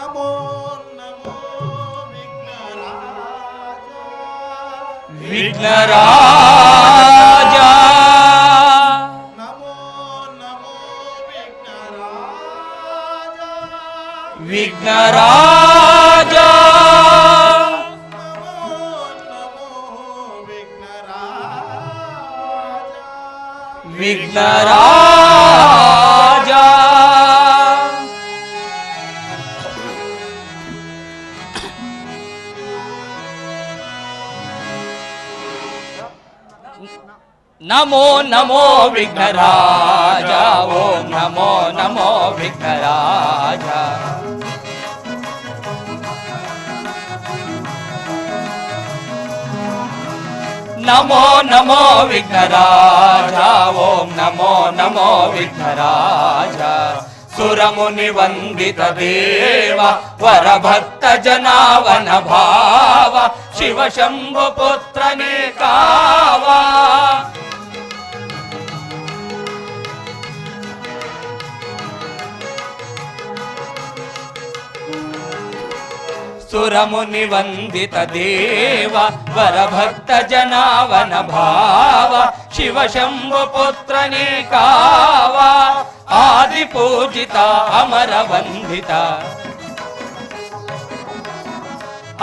नमो नमो विघ्नराजा। विघ्नराजा। नमो नमो विघ्नराजा। विघ्नराजा। నమో నమో విఘ్నరాజ ఓం నమో నమో విఘ్నరాజ. నమో నమో విఘ్నరాజ ఓం నమో నమో విఘ్నరాజ. సురముని వందిత దేవ వరభక్త జనావన భావ శివ శంభు పుత్రనే కావా. సురముని వందిత దేవ వరభక్త జనావన భావ శివ శంభు పుత్ర నీకావ ఆది పూజిత అమర వందిత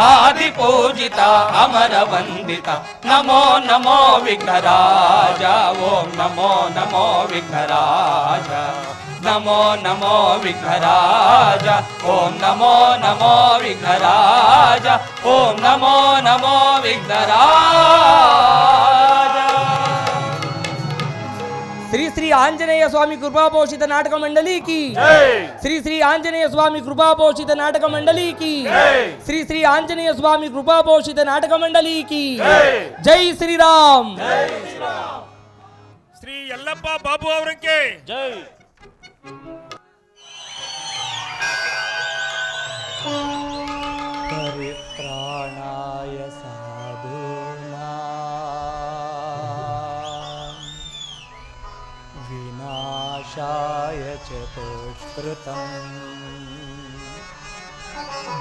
ఆది పూజిత అమర వందిత నమో నమో విఘ్నరాజ ఓం నమో నమో విఘ్నరాజ नमो नमो विघ्नराज। ओम नमो नमो विघ्नराज। ओम नमो नमो विघ्नराज। श्री श्री आंजनेय स्वामी कृपा पोषित नाटक मंडली की। श्री श्री आंजनेय स्वामी कृपा पोषित नाटक मंडली की। श्री श्री आंजनेय स्वामी कृपा पोषित नाटक मंडली की। जय। श्री राम। श्री यल्लप्पा बाबू अवर के जय। परित्राणाय साधूना विनाशाय च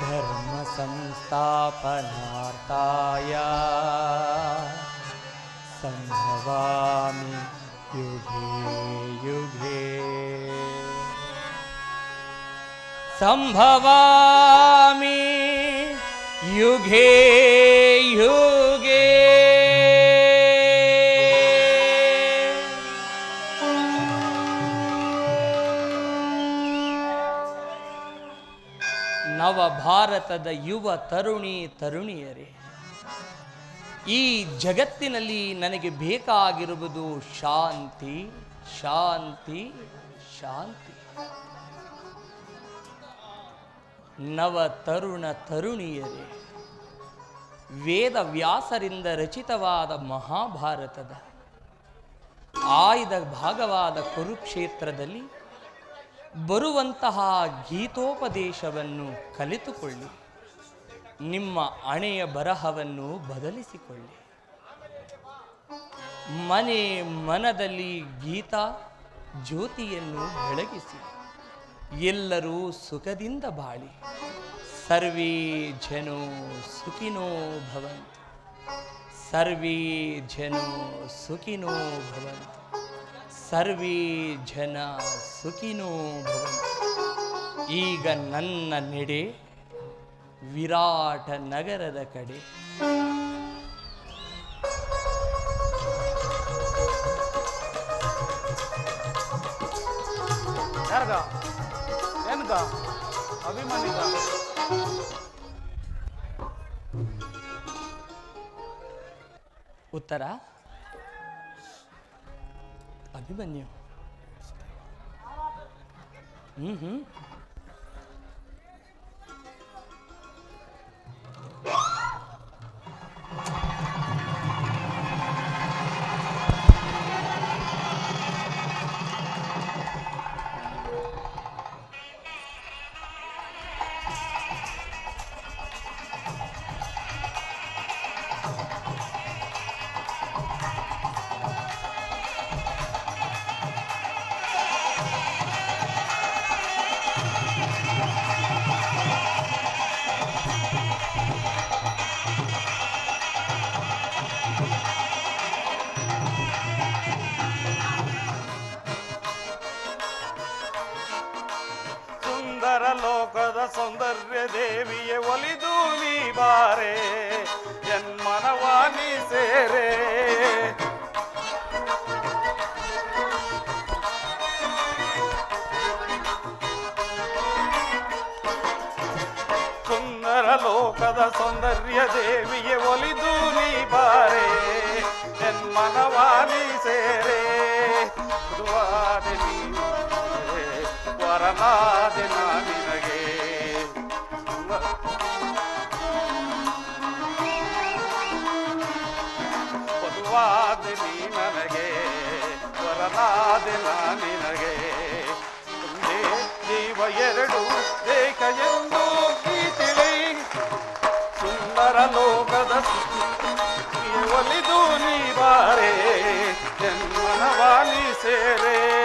धर्मसंस्थापनार्थाय सम्भवामि युगे युगे। ಸಂಭವಾಮಿ ಯುಗೇ ಯುಗೇ. ನವ ಭಾರತದ ಯುವ ತರುಣಿ ತರುಣಿಯರೇ, ಈ ಜಗತ್ತಿನಲ್ಲಿ ನನಗೆ ಬೇಕಾಗಿರುವುದು ಶಾಂತಿ ಶಾಂತಿ ಶಾಂತಿ. ನವ ತರುಣ ತರುಣಿಯರೇ ವೇದ ವ್ಯಾಸರಿಂದ ರಚಿತವಾದ ಮಹಾಭಾರತದ, ಆಯ್ದ ಭಾಗವಾದ ಕುರುಕ್ಷೇತ್ರದಲ್ಲಿ ಬರುವಂತಹ ಗೀತೋಪದೇಶವನ್ನು ಕಲಿತುಕೊಳ್ಳಿ, ನಿಮ್ಮ ಅಣೆಯ ಬರಹವನ್ನು ಬದಲಿಸಿಕೊಳ್ಳಿ. ಮನೆ ಮನದಲ್ಲಿ ಗೀತಾ ಜ್ಯೋತಿಯನ್ನು ಬೆಳಗಿಸಿ. ಎಲ್ಲರೂ ಸುಖದಿಂದ ಬಾಳಿ. ಸರ್ವೇ ಜನೋ ಸುಖಿನೋ ಭವಂತ. ಸರ್ವೇ ಜನೋ ಸುಖಿನೋ ಭವಂತ. ಸರ್ವೇ ಜನ ಸುಖಿನೋ ಭವಂತ. ಈಗ ನನ್ನ ನೆಡೆ ವಿರಾಟ ನಗರದ ಕಡೆ. ಉತ್ತರ ಅಭಿಮನ್ಯು ಹ್ಮ್ ಹ್ಮ್ ದೇವಿಯೇ ನೀ ಬಾರೆ ಎನ್ಮನವಾನಿ ಸೇರೆ. ಸುಂದರ ಲೋಕದ ಸೌಂದರ್ಯ ದೇವಿಯೇ ಒಲಿದು ನೀ ಬಾರೆ ಎನ್ಮನವಾನಿ ಸೇರೆ. ಮೃದುವಾದೆ ನೀನು, ವರನಾದೆ ವರನಾದೆ ನಾ ನಿನಗೆ? ಒಂದೇ ಜೀವ, ಎರಡು ಏಕ ಎಂದು ಗೀತಿಳಿ ತಿಳಿ. ಸುಂದರ ಲೋಕದ ಒಲಿದು ನೀ ಬಾರೆ, ಜನ್ಮನವಾಲಿ ಸೇರೆ.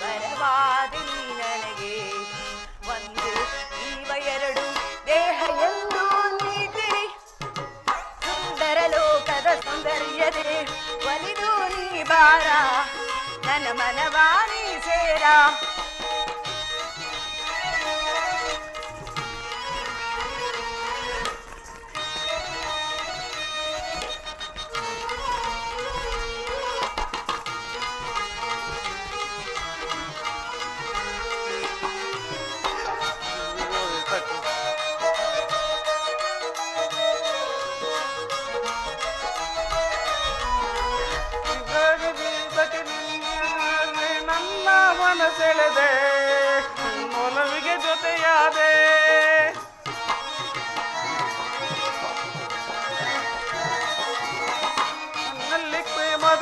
ವರವಾದೆ ನೀ ನನಗೆ ಒಂದು ಜೀವ ಎರಡು ದೇಹ ಎಂದು ನೀ ತಿಳಿ ಸುಂದರ ಲೋಕದ ಸೌಂದರ್ಯದೆ ಒಲಿದು ನೀ ಬಾರ. ನನ್ನ ಮನವಾನಿ ಸೇರ.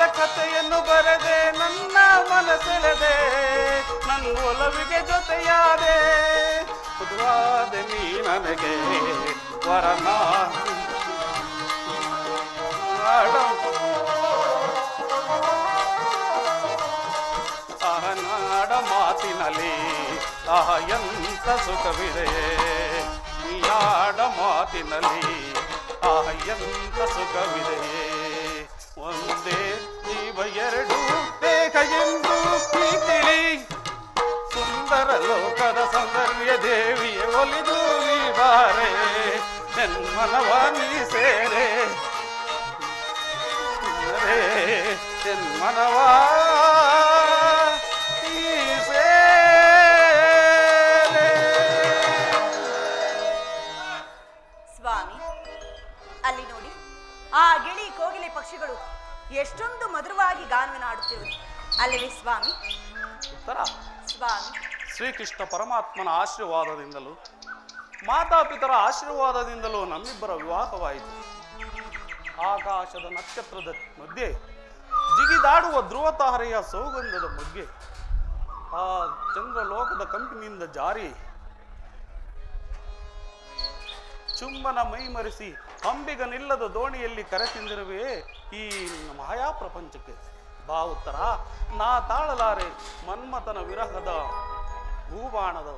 ಕಥೆಯನ್ನು ಬರೆದೆ, ನನ್ನ ಮನಸೆಳೆದೆ ನನ್ನ ಒಲವಿಗೆ ಜೊತೆಯಾದೆ. ಮೃದುವಾದೆ ನೀ ನನಗೆ ವರನ. ಅಹನಾಡ ಮಾತಿನಲ್ಲಿ ಆಹ, ಎಂತ ಈ ಆಡ ಮಾತಿನಲ್ಲಿ ಆಹ, ಎಂತ ಸುಖವಿದೆಯೇ ಒಂದೇ ಜೀವ ಎರಡು ದೇಹ ಎಂದು ತಿಳಿ ಸುಂದರ ಲೋಕದ ಸೌಂದರ್ಯ ದೇವಿಯ, ಒಲಿದು ನೀ ಬಾರೆ ನೀ ಸೇರೆ. ರೇ ಪರಮಾತ್ಮನ ಆಶೀರ್ವಾದದಿಂದಲೂ, ಮಾತಾಪಿತರ ಆಶೀರ್ವಾದದಿಂದಲೂ ನಮ್ಮಿಬ್ಬರ ವಿವಾಹವಾಯಿತು. ಆಕಾಶದ ನಕ್ಷತ್ರದ ಮಧ್ಯೆ, ಜಿಗಿದಾಡುವ ಧ್ರುವತಾರೆಯ ಸೌಗಂಧದ ಬಗ್ಗೆ ಆ ಚಂದ್ರಲೋಕದ ಕಂಪಿನಿಂದ ಜಾರಿ, ಚುಂಬನ ಮೈಮರೆಸಿ ಅಂಬಿಗನಿಲ್ಲದ ದೋಣಿಯಲ್ಲಿ ಕರೆತಿಂದಿರುವೆ ಈ ಮಾಯಾ ಪ್ರಪಂಚಕ್ಕೆ ಬಾ ಉತ್ತರ, ನಾ ತಾಳಲಾರೆ ಮನ್ಮಥನ ವಿರಹದ ಭೂಬಾಣದ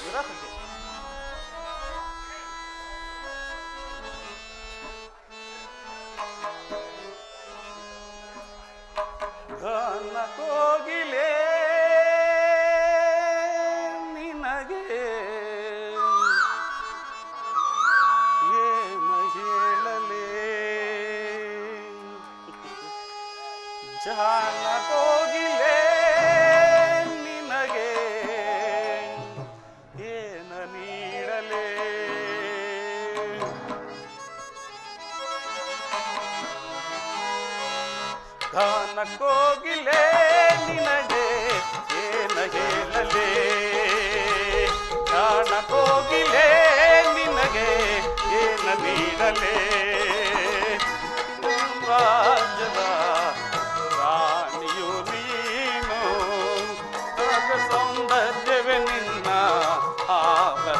ವಿರಹಕ್ಕೆ ಘನ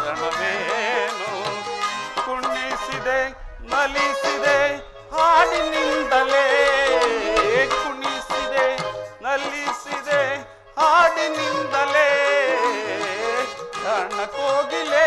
ಆಭರಣವೇನು ಕುಣಿಸಿದೆ ನಲಿಸಿದೆ ಹಾಡಿನಿಂದಲೇ. ಕುಣಿಸಿದೆ ನಲಿಸಿದೆ ಹಾಡಿನಿಂದಲೇ. ಕಣ್ಣ ಕೋಗಿಲೆ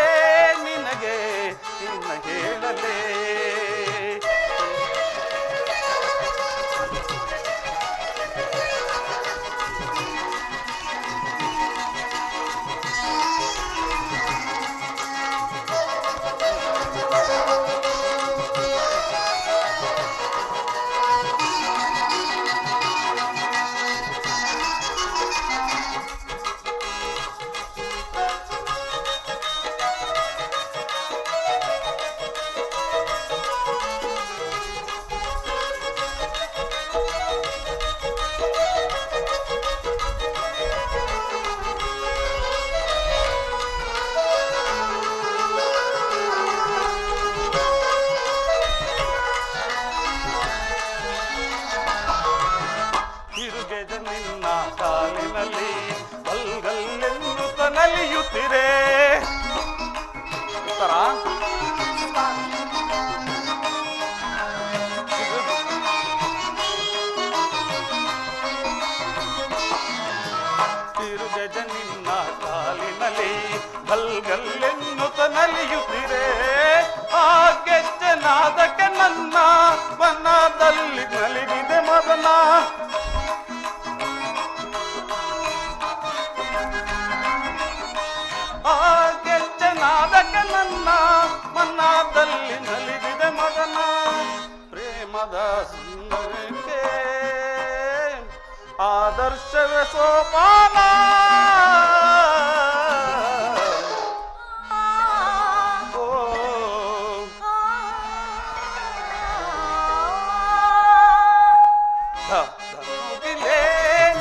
ಧನುಗಿಲೆ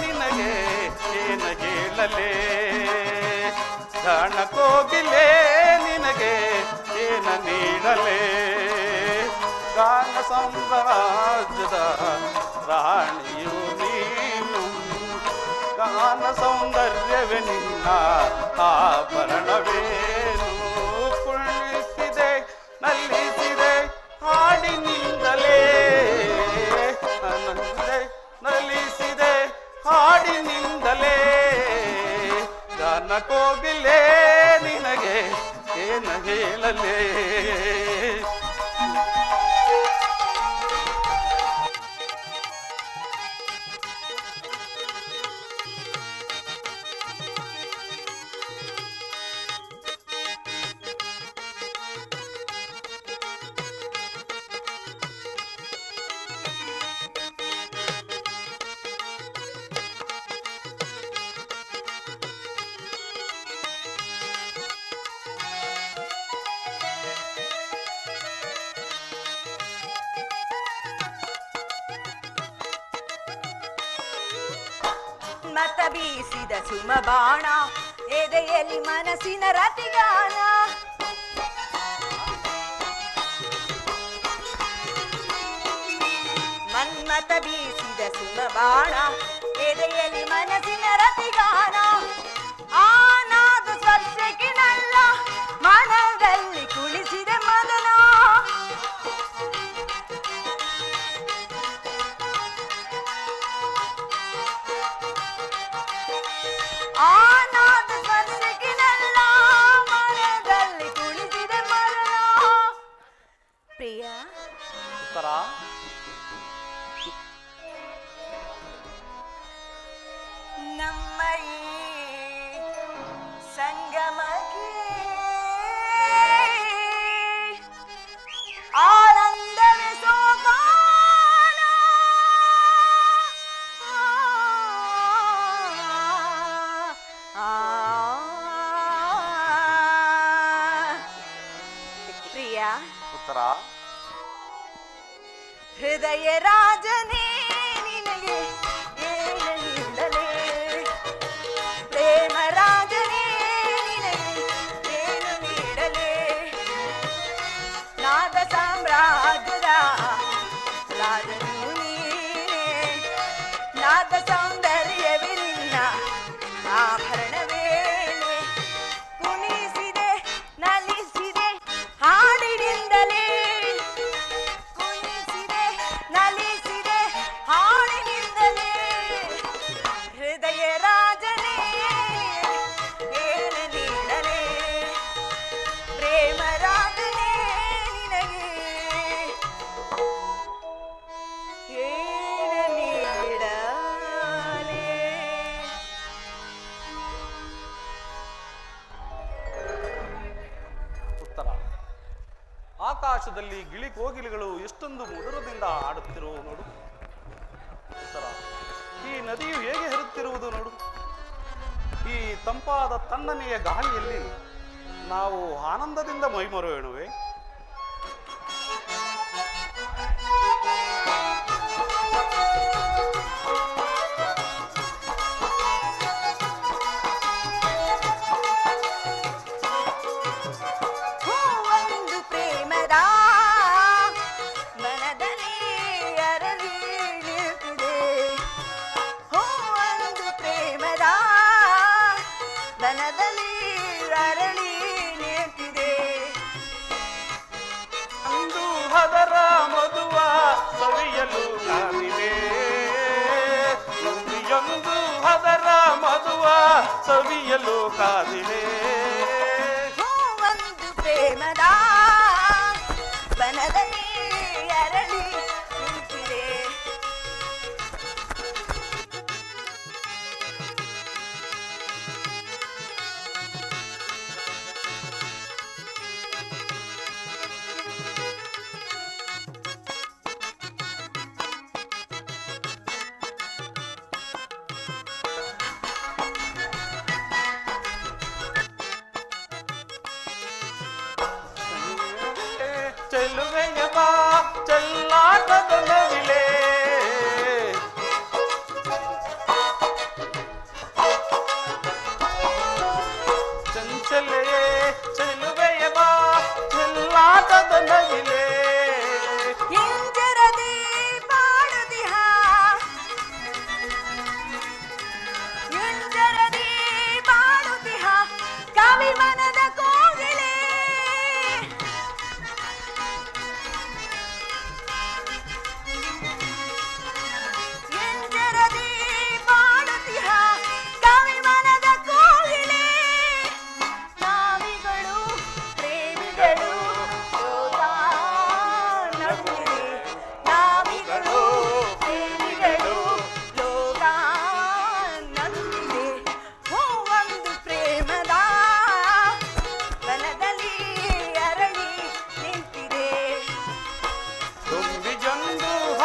ನಿನಗೆ ಏನ ಹೇಳಲೇ ಗಾನ ಕೋಗಿಲೆ ನಿನಗೆ ಏನ ನೀಡಲೇ ಗಾನ ಸಾಮ್ರಾಜ್ಯದ ರಾಣಿಯು ಗಾನ ಸೌಂದರ್ಯವೇ ನಿನ್ನ ಆಭರಣವೇನು ಕುಳ್ಳಿಸಿದೆ ನಲ್ಲಿಸಿದೆ ಹಾಡಿನಿಂದಲೇ. ನಲ್ಲಿಸಿದೆ ನಲಿಸಿದೆ, ಹಾಡಿನಿಂದಲೇ. ಗಾನ ಕೋಗಿಲೆ ನಿನಗೆ ಏನ ಹೇಳಲೇ? ಬಾಣ ಎದೆಯಲ್ಲಿ ಮನಸ್ಸಿನ ರತಿಗಾನ ಉತ್ತರ ಹೃದಯ ರಾಜನೇ ನಿನಗೆ ಆಕಾಶದಲ್ಲಿ ಗಿಳಿ ಕೋಗಿಲಿಗಳು ಎಷ್ಟೊಂದು ಮಧುರದಿಂದ ಆಡುತ್ತಿರುವು ನೋಡು. ಉತ್ತರ. ಈ ನದಿಯು ಹೇಗೆ ಹರಿಯುತ್ತಿರುವುದು ನೋಡು. ಈ ತಂಪಾದ ತಣ್ಣನೆಯ ಗಾಳಿಯಲ್ಲಿ ನಾವು ಆನಂದದಿಂದ ಮೈಮರೆಯುವೆ ಮನದಲ್ಲಿ ಅರಳಿ ನೇತಿದೆ. ಅಂದು ಹದರ ಮಧುವ ಸವಿಯಲು ಕಾದಿದೆ. ಒಂದು ಹದರ ಮಧುವ ಸವಿಯಲು ಕಾದಿದೆ. ಒಂದು ಪ್ರೇಮದ ಬನದಲ್ಲಿ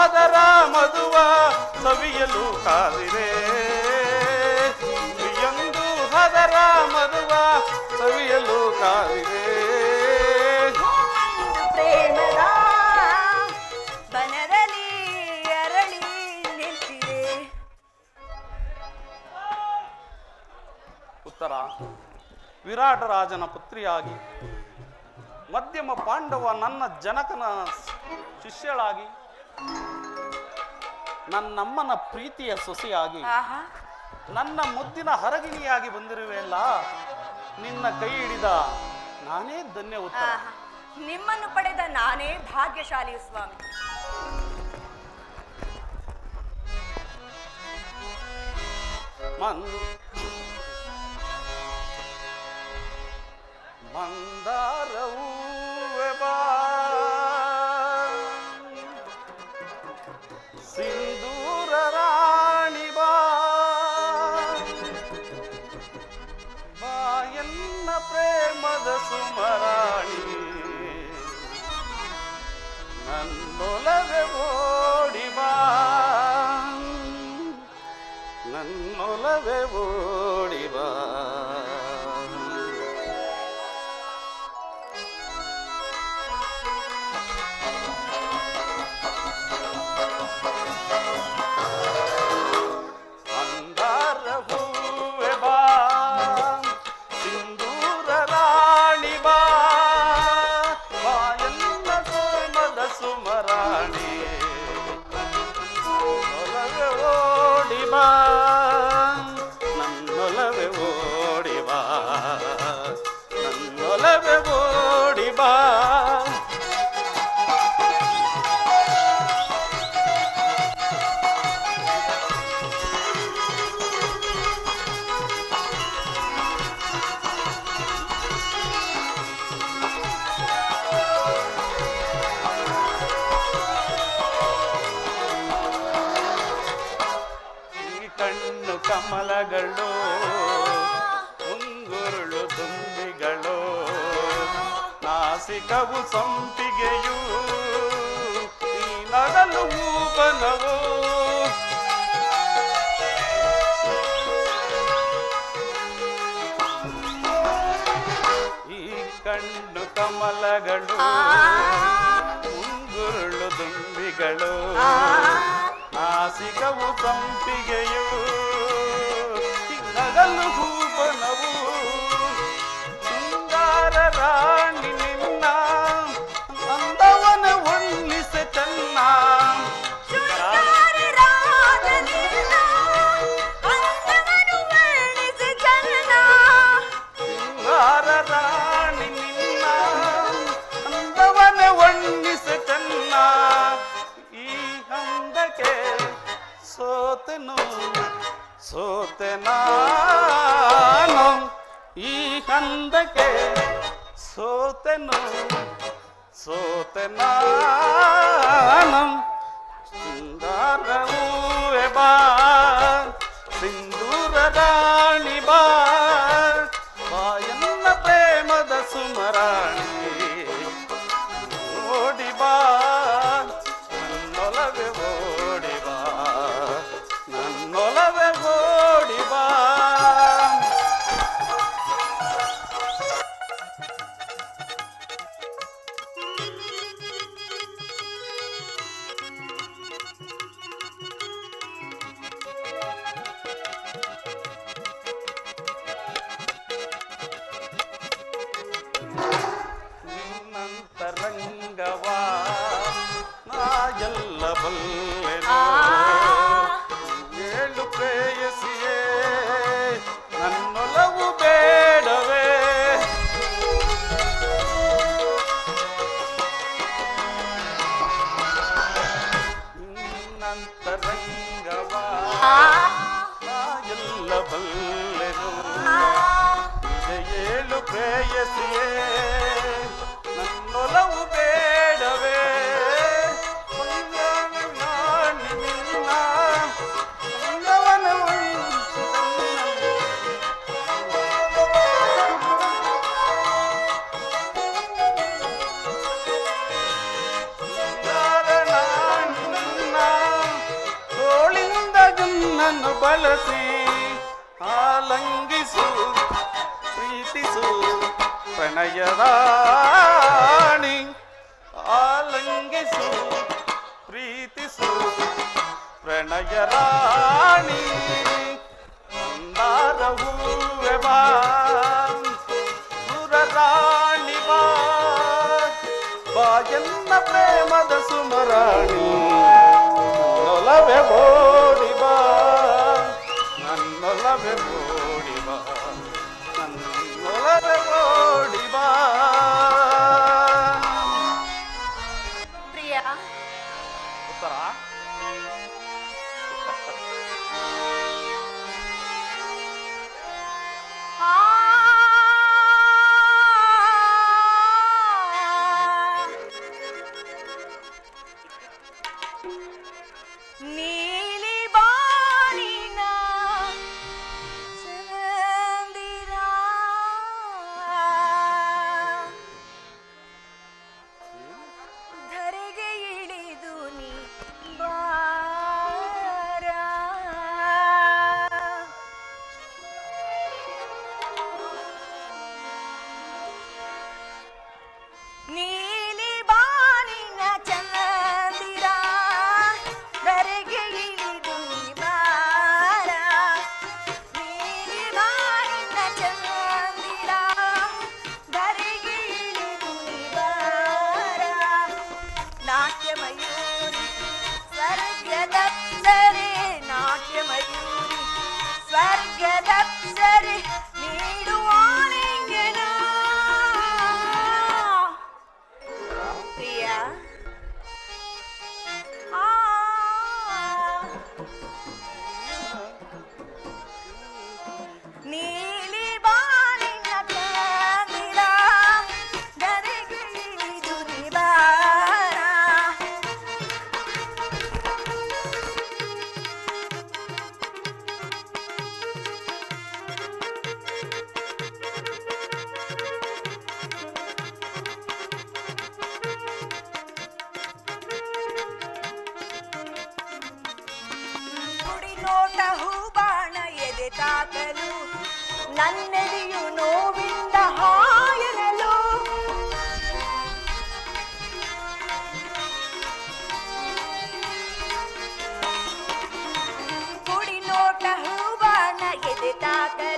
ಮದುವ ಮಧುವ ಸವಿಯಲು ಕಾದಿರೆ ಎಂದು ಹದರ ಮಧುವ ಸವಿಯಲು ಕಾದಿರೆ ಹೂವೊಂದು ಪ್ರೇಮದ ಬನದಲ್ಲಿ ಅರಳಿ ನಿಂತಿದೆ. ಉತ್ತರ. ವಿರಾಟ ರಾಜನ ಪುತ್ರಿಯಾಗಿ ಮಧ್ಯಮ ಪಾಂಡವ ನನ್ನ ಜನಕನ ಶಿಷ್ಯಳಾಗಿ ನನ್ನಮ್ಮನ ಪ್ರೀತಿಯ ಸೊಸೆಯಾಗಿ ಆಹಾ. ನನ್ನ ಮುದ್ದಿನ ಹರಗಿನಿಯಾಗಿ ಬಂದಿರುವೆಲ್ಲ ನಿನ್ನ ಕೈ ಹಿಡಿದ ನಾನೇ ಧನ್ಯ ಉತ್ತರ. ಆಹಾ. ನಿಮ್ಮನ್ನು ಪಡೆದ ನಾನೇ ಭಾಗ್ಯಶಾಲಿ ಸ್ವಾಮಿ. ಮನ್ ಮಂದಾರವೂ ಕವು ಸಂಪಿಗೆಯೂ ಈ ನಗಲು ಹೂಪನವೋ sou tenor, sou tenor. Sindurani bar, vai na prema das sumarani. look at Nagarani Mandara ಹೂವೆ ಬಾ ಸುರರಾಣಿ ಬಾ ಪ್ರೇಮದ ಸುಮರಾಣಿ ನೊಲವೆ ಓಡಿ ಬಾ ನನ್ನೊಲವೆ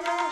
Bye-bye.